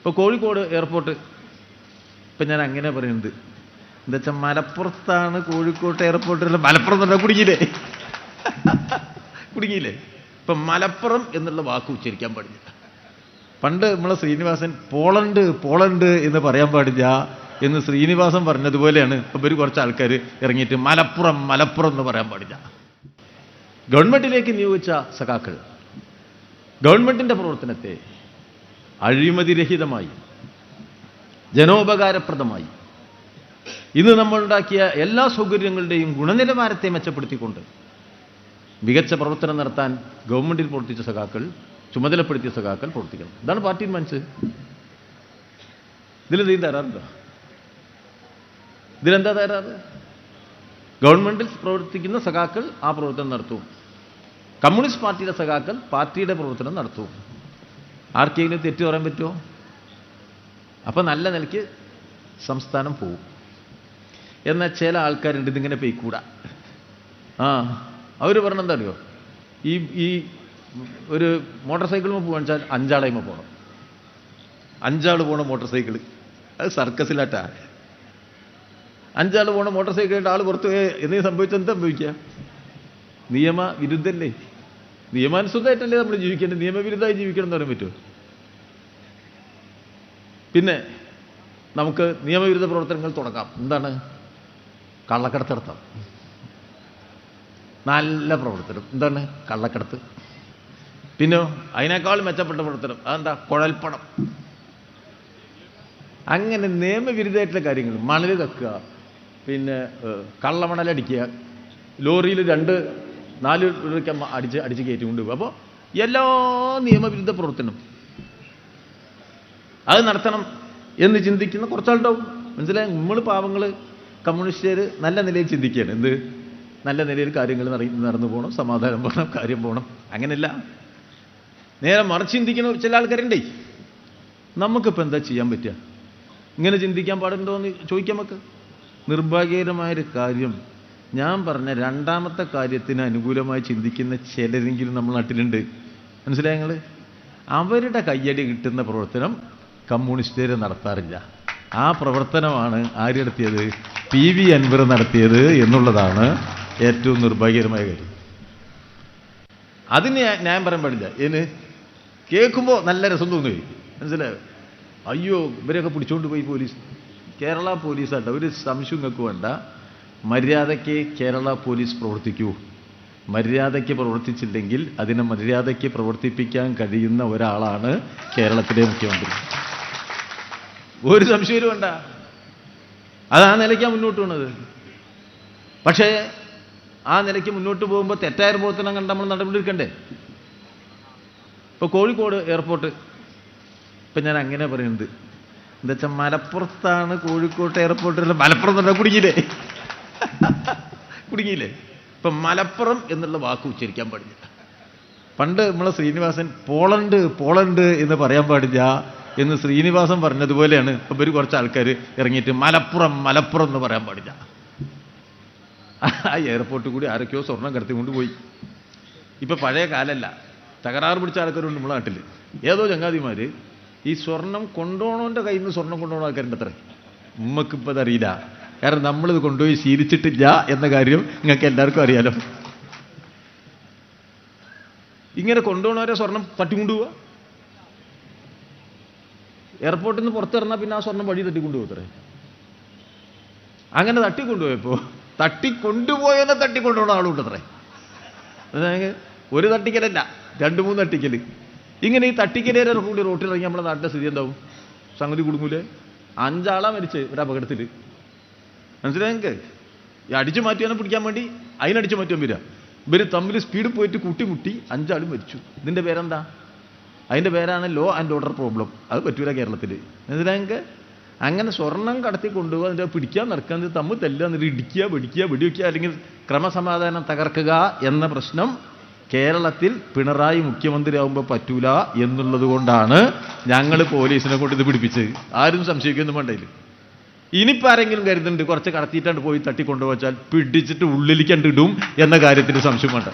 ഇപ്പോൾ കോഴിക്കോട് എയർപോർട്ട്. ഇപ്പം ഞാൻ അങ്ങനെ പറയുന്നത്. എന്താ വെച്ചാൽ മലപ്പുറത്താണ് കോഴിക്കോട്ട് എയർപോർട്ടിൽ മലപ്പുറം പറഞ്ഞാൽ കുടുങ്ങിയില്ലേ? കുടുങ്ങിയില്ലേ? ഇപ്പം മലപ്പുറം എന്നുള്ള വാക്ക് ഉച്ചരിക്കാൻ പാടില്ല. പണ്ട് നമ്മളെ ശ്രീനിവാസൻ പോളണ്ട് പോളണ്ട് എന്ന് പറയാൻ പാടില്ല എന്ന് ശ്രീനിവാസൻ പറഞ്ഞതുപോലെയാണ് ഇപ്പം ഒരു കുറച്ച് ആൾക്കാർ ഇറങ്ങിയിട്ട് മലപ്പുറം മലപ്പുറം എന്ന് പറയാൻ പാടില്ല. ഗവൺമെന്റിലേക്ക് നിയോഗിച്ച സഖാക്കൾ ഗവൺമെന്റിന്റെ പ്രവർത്തനത്തെ അഴിമതിരഹിതമായി ജനോപകാരപ്രദമായി. ഇന്ന് നമ്മൾ ഉണ്ടാക്കിയ എല്ലാ സൗകര്യങ്ങളുടെയും ഗുണനിലവാരത്തെ മെച്ചപ്പെടുത്തിക്കൊണ്ട് മികച്ച പ്രവർത്തനം നടത്താൻ ഗവൺമെന്റിൽ പ്രവർത്തിച്ച സഖാക്കൾ ചുമതലപ്പെടുത്തിയ സഖാക്കൾ പ്രവർത്തിക്കണം. ഇതാണ് പാർട്ടി മനസ്സ് ഇതിലെന്തെങ്കിലും തരാറുണ്ടോ ഇതിലെന്താ തരാറ് ഗവൺമെന്റിൽ പ്രവർത്തിക്കുന്ന സഖാക്കൾ ആ പ്രവർത്തനം നടത്തും. കമ്മ്യൂണിസ്റ്റ് പാർട്ടിയുടെ സഖാക്കൾ പാർട്ടിയുടെ പ്രവർത്തനം നടത്തും. ആർക്കെങ്കിലും തെറ്റു പറയാൻ പറ്റുമോ അപ്പം നല്ല നിലയ്ക്ക് സംസ്ഥാനം പോവും. എന്നാൽ ചില ആൾക്കാരുണ്ട് ഇതിങ്ങനെ പെയ്ക്കൂടാ. ആ അവർ പറഞ്ഞ എന്താ അറിയോ? ഈ ഈ ഒരു മോട്ടോർ സൈക്കിളിൽ പോകാൻ വെച്ചാൽ അഞ്ചാളേമ പോകണം അഞ്ചാൾ പോകണം മോട്ടോർ സൈക്കിൾ അത് സർക്കസിലാട്ടാ. അഞ്ചാൾ പോകണം മോട്ടോർ സൈക്കിളിന്റെ ആൾ പുറത്ത് സംഭവിച്ചാൽ എന്താ സംഭവിക്കുക നിയമ വിരുദ്ധല്ലേ നിയമാനുസൃതമായിട്ടല്ലേ നമ്മൾ ജീവിക്കേണ്ടത്? നിയമവിരുദ്ധമായി ജീവിക്കണം എന്ന് പറയാൻ പറ്റുമോ? പിന്നെ നമുക്ക് നിയമവിരുദ്ധ പ്രവർത്തനങ്ങൾ തുടങ്ങാം. എന്താണ്? കള്ളക്കടത്ത് നടത്താം നല്ല പ്രവർത്തനം. എന്താണ്? കള്ളക്കടത്ത്. പിന്നെ അതിനേക്കാൾ മെച്ചപ്പെട്ട പ്രവർത്തനം. അതെന്താ? കുഴൽപ്പണം. അങ്ങനെ നിയമവിരുദ്ധമായിട്ടുള്ള കാര്യങ്ങൾ. മണൽ കക്കുക. പിന്നെ കള്ളമണലടിക്കുക. ലോറിയിൽ രണ്ട് നാല് രൂപയ്ക്ക് അടിച്ച് അടിച്ച് കയറ്റി കൊണ്ടുപോകും. അപ്പോൾ എല്ലാ നിയമവിരുദ്ധ പ്രവർത്തനം അത് നടത്തണം എന്ന് ചിന്തിക്കുന്ന കുറച്ചാളുണ്ടാവും. മനസ്സിലായി? നമ്മൾ പാവങ്ങൾ കമ്മ്യൂണിസ്റ്റുകാർ നല്ല നിലയിൽ ചിന്തിക്കുകയാണ്. എന്ത്? നല്ല നിലയിൽ കാര്യങ്ങൾ നടന്നു പോകണം സമാധാനം പോകണം കാര്യം പോകണം. അങ്ങനെയല്ല. നേരെ മറിച്ച് ചിന്തിക്കുന്ന ചില ആൾക്കാരുണ്ടേ. നമുക്കിപ്പോൾ എന്താ ചെയ്യാൻ പറ്റുക? ഇങ്ങനെ ചിന്തിക്കാൻ പാടുണ്ടോ എന്ന് ചോദിക്കാം നമുക്ക്. നിർഭാഗ്യകരമായൊരു കാര്യം ഞാൻ പറഞ്ഞ രണ്ടാമത്തെ കാര്യത്തിന് അനുകൂലമായി ചിന്തിക്കുന്ന ചിലരെങ്കിലും നമ്മൾ നാട്ടിലുണ്ട്. മനസ്സിലായ നിങ്ങൾ അവരുടെ കയ്യടി കിട്ടുന്ന പ്രവർത്തനം കമ്മ്യൂണിസ്റ്റുകാർ നടത്താറില്ല. ആ പ്രവർത്തനമാണ് ആര് നടത്തിയത്? പി വി അൻവർ നടത്തിയത് എന്നുള്ളതാണ് ഏറ്റവും നിർഭാഗ്യകരമായ കാര്യം. അതിന് ഞാൻ- പറയാൻ പാടില്ല. ഇതിന് കേൾക്കുമ്പോൾ നല്ല രസം തോന്നുകയും മനസ്സിലായോ? അയ്യോ ഇവരെയൊക്കെ പിടിച്ചുകൊണ്ട് പോയി പോലീസ്. കേരള പോലീസായിട്ട് ഒരു സംശയം വേണ്ട. മര്യാദയ്ക്ക് കേരള പോലീസ് പ്രവർത്തിക്കൂ. മര്യാദയ്ക്ക് പ്രവർത്തിച്ചില്ലെങ്കിൽ അതിനെ മര്യാദയ്ക്ക് പ്രവർത്തിപ്പിക്കാൻ കഴിയുന്ന ഒരാളാണ് കേരളത്തിലെ മുഖ്യമന്ത്രി. ഒരു സംശയവും വേണ്ട. അത് ആ നിലയ്ക്കാണ് മുന്നോട്ട് പോണത് പക്ഷേ ആ നിലയ്ക്ക് മുന്നോട്ട് പോകുമ്പോൾ തെറ്റായ പ്രവർത്തനം കണ്ട് നമ്മൾ നടപടിയെടുക്കണ്ടേ? ഇപ്പോൾ കോഴിക്കോട് എയർപോർട്ട്. ഇപ്പം ഞാൻ അങ്ങനെ പറയുന്നത്. എന്താ വെച്ചാൽ മലപ്പുറത്താണ് കോഴിക്കോട്ട് എയർപോർട്ടിൽ മലപ്പുറം കുടുങ്ങിയില്ലേ? കുടുങ്ങിയില്ലേ? ഇപ്പം മലപ്പുറം എന്നുള്ള വാക്ക് ഉച്ചരിക്കാൻ പാടില്ല. പണ്ട് നമ്മളെ ശ്രീനിവാസൻ പോളണ്ട് പോളണ്ട് എന്ന് പറയാൻ പാടില്ല എന്ന് ശ്രീനിവാസൻ പറഞ്ഞതുപോലെയാണ് ഇപ്പം ഒരു കുറച്ച് ആൾക്കാർ ഇറങ്ങിയിട്ട് മലപ്പുറം മലപ്പുറം എന്ന് പറയാൻ പാടില്ല. ആ എയർപോർട്ടിൽ കൂടി ആരൊക്കെയോ സ്വർണം കടത്തിക്കൊണ്ട് പോയി. ഇപ്പൊ പഴയ കാലല്ല. തകരാറ് പിടിച്ച ആൾക്കാരുണ്ട് നമ്മളെ നാട്ടിൽ. ഏതോ ചങ്ങാതിമാര് ഈ സ്വർണം കൊണ്ടോണോന്റെ കയ്യിൽ നിന്ന് സ്വർണം കൊണ്ടുപോകണ ആൾക്കാരുണ്ട് അത്ര ഉമ്മക്കിപ്പോൾ അതറിയില്ല കാരണം നമ്മളിത് കൊണ്ടുപോയി ശീലിച്ചിട്ടില്ല എന്ന കാര്യം നിങ്ങൾക്ക് എല്ലാവർക്കും അറിയാലോ. ഇങ്ങനെ കൊണ്ടുപോകണവരെ സ്വർണം തട്ടിക്കൊണ്ടുപോവുക എയർപോർട്ടിൽ നിന്ന് പുറത്തിറങ്ങാൽ പിന്നെ ആ സ്വർണം വഴി തട്ടിക്കൊണ്ടുപോകത്രേ അങ്ങനെ തട്ടിക്കൊണ്ടുപോയപ്പോ തട്ടിക്കൊണ്ടുപോയവനെ തട്ടിക്കൊണ്ടുപോകുന്ന ആളുണ്ട് അത്രേ അതായത് ഒരു തട്ടിക്കലല്ല രണ്ട് മൂന്ന് തട്ടിക്കൽ ഇങ്ങനെ ഈ തട്ടിക്കലേരെ കൂടി റോട്ടിൽ ഇറങ്ങി നമ്മുടെ നാട്ടിലെ സ്ഥിതി എന്താവും? സംഗതി കുടുങ്ങൂലേ? അഞ്ചാളാ മരിച്ച് ഒരു അപകടത്തിൽ മനസ്സിലായി ഈ അടിച്ചു മാറ്റിയാണ് പിടിക്കാൻ വേണ്ടി അതിനടിച്ചു മാറ്റാൻ വരിക. ഇവർ തമ്മിൽ സ്പീഡ് പോയിട്ട് കൂട്ടിമുട്ടി അഞ്ചാളും മരിച്ചു. ഇതിന്റെ പേരെന്താ? അതിന്റെ പേരാണ് ലോ ആൻഡ് ഓർഡർ പ്രോബ്ലം അത് പറ്റൂല കേരളത്തിൽ മനസ്സിലായെങ്കിൽ? അങ്ങനെ സ്വർണം കടത്തി കൊണ്ടുപോകുക അതിന്റെ പിടിക്കാൻ നടക്കുന്നത് തമ്മിൽ തല്ലുക എന്നിട്ട് ഇടിക്കുക പിടിക്കുക വെടിവെക്കുക അല്ലെങ്കിൽ ക്രമസമാധാനം തകർക്കുക എന്ന പ്രശ്നം കേരളത്തിൽ പിണറായി മുഖ്യമന്ത്രി മുഖ്യമന്ത്രിയാവുമ്പോൾ പറ്റൂല എന്നുള്ളത് കൊണ്ടാണ് ഞങ്ങൾ പോലീസിനെ കൊണ്ട് ഇത് പിടിപ്പിച്ചത്. ആരും സംശയിക്കുന്നു വേണ്ടതിൽ ഇനിയിപ്പോൾ ആരെങ്കിലും കരുതുന്നുണ്ട് കുറച്ച് കടത്തിയിട്ടാണ്ട് പോയി തട്ടി കൊണ്ടുപോച്ചാൽ പിടിച്ചിട്ട് ഉള്ളിലേക്ക് കണ്ടിടും എന്ന കാര്യത്തിൽ സംശയം വേണ്ട